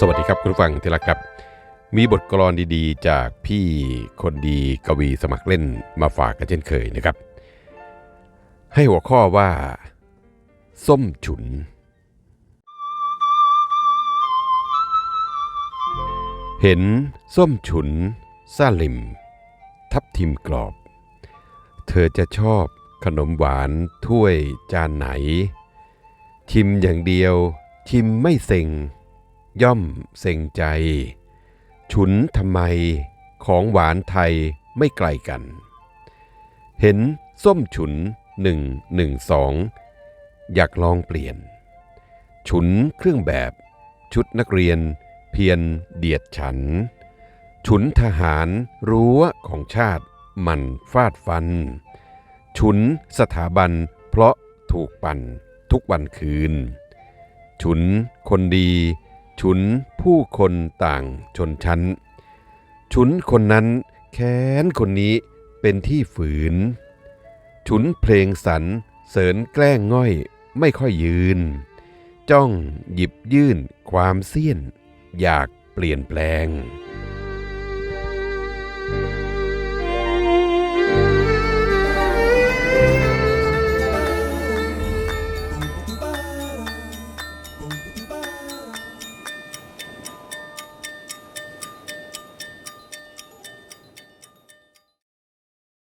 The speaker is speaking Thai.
สวัสดีครับคุณฟังที่รักครับ มีบทกลอนดีๆ จากพี่คนดีกวีสมัครเล่นมาฝากกันเช่นเคยนะครับ ให้หัวข้อว่า ส้มฉุน เห็นส้มฉุนซาลิม ทับทิมกรอบ เธอจะชอบขนมหวานถ้วยจานไหน ชิมอย่างเดียว ชิมไม่เซ็ง ย่อมเซ็งใจ ฉุนทำไมของหวานไทยไม่ไกลกัน เห็นส้มฉุนหนึ่งหนึ่งสองอยากลองเปลี่ยน ฉุนเครื่องแบบ ชุดนักเรียน เพียรเดียดฉัน ฉุนทหารรั้วของชาติมันฟาดฟัน ฉุนสถาบันเพราะถูกปั่นทุกวันคืน ฉุนคนดี ฉุนผู้คนต่างชนชั้น ฉุนคนนั้นแค้นคนนี้เป็นที่ฝืน ฉุนเพลงสรรเสริญแกล้งง่อยไม่ค่อยยืน จ้องหยิบยื่นความเสี้ยน อยากเปลี่ยนแปลง